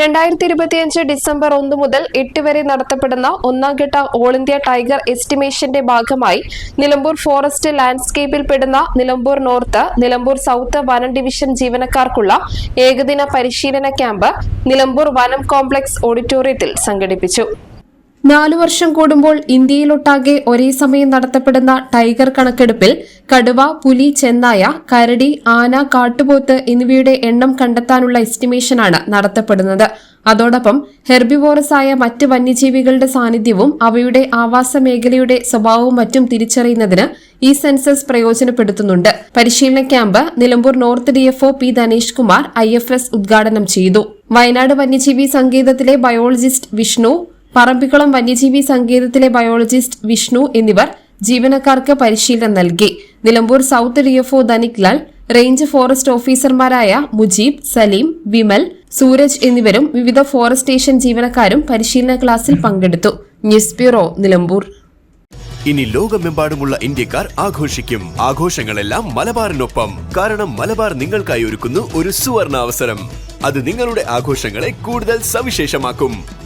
രണ്ടായിരത്തി ഇരുപത്തിയഞ്ച് ഡിസംബർ ഒന്ന് മുതൽ എട്ട് വരെ നടത്തപ്പെടുന്ന ഒന്നാം ഘട്ട ഓൾ ഇന്ത്യ ടൈഗർ എസ്റ്റിമേഷന്റെ ഭാഗമായി നിലമ്പൂർ ഫോറസ്റ്റ് ലാൻഡ്സ്കേപ്പിൽ പെടുന്ന നിലമ്പൂർ നോർത്ത് നിലമ്പൂർ സൗത്ത് വനം ഡിവിഷൻ ജീവനക്കാർക്കുള്ള ഏകദിന പരിശീലന ക്യാമ്പ് നിലമ്പൂർ വനം കോംപ്ലക്സ് ഓഡിറ്റോറിയത്തിൽ സംഘടിപ്പിച്ചു. നാലു വർഷം കൂടുമ്പോൾ ഇന്ത്യയിലൊട്ടാകെ ഒരേ സമയം നടത്തപ്പെടുന്ന ടൈഗർ കണക്കെടുപ്പിൽ കടുവ പുലി ചെന്നായ കരടി ആന കാട്ടുപോത്ത് എന്നിവയുടെ എണ്ണം കണ്ടെത്താനുള്ള എസ്റ്റിമേഷനാണ് നടത്തപ്പെടുന്നത്. അതോടൊപ്പം ഹെർബിവോറസ് ആയ മറ്റ് വന്യജീവികളുടെ സാന്നിധ്യവും അവയുടെ ആവാസ മേഖലയുടെ സ്വഭാവവും മറ്റും തിരിച്ചറിയുന്നതിന് ഈ സെൻസസ് പ്രയോജനപ്പെടുത്തുന്നുണ്ട്. പരിശീലന camp Nilambur north DFO P Dhanesh Kumar I ഉദ്ഘാടനം ചെയ്തു. വയനാട് വന്യജീവി സങ്കേതത്തിലെ ബയോളജിസ്റ്റ് വിഷ്ണു പറമ്പിക്കുളം വന്യജീവി സങ്കേതത്തിലെ ബയോളജിസ്റ്റ് വിഷ്ണു എന്നിവർ ജീവനക്കാർക്ക് പരിശീലനം നൽകി. Nilambur south DFO Dhanik Lal range forest ഓഫീസർമാരായ മുജീബ് സലീം വിമൽ സൂരജ് എന്നിവരും വിവിധ ഫോറസ്റ്റ് സ്റ്റേഷൻ ജീവനക്കാരും പരിശീലന ക്ലാസ്സിൽ പങ്കെടുത്തു. News bureau Nilambur. ഇനി ലോകമെമ്പാടുമുള്ള ഇന്ത്യക്കാർ ആഘോഷിക്കും. ആഘോഷങ്ങളെല്ലാം മലബാറിനൊപ്പം. കാരണം മലബാർ നിങ്ങൾക്കായി ഒരുക്കുന്നു ഒരു സുവർണ അവസരം അത് നിങ്ങളുടെ ആഘോഷങ്ങളെ കൂടുതൽ സവിശേഷമാക്കും.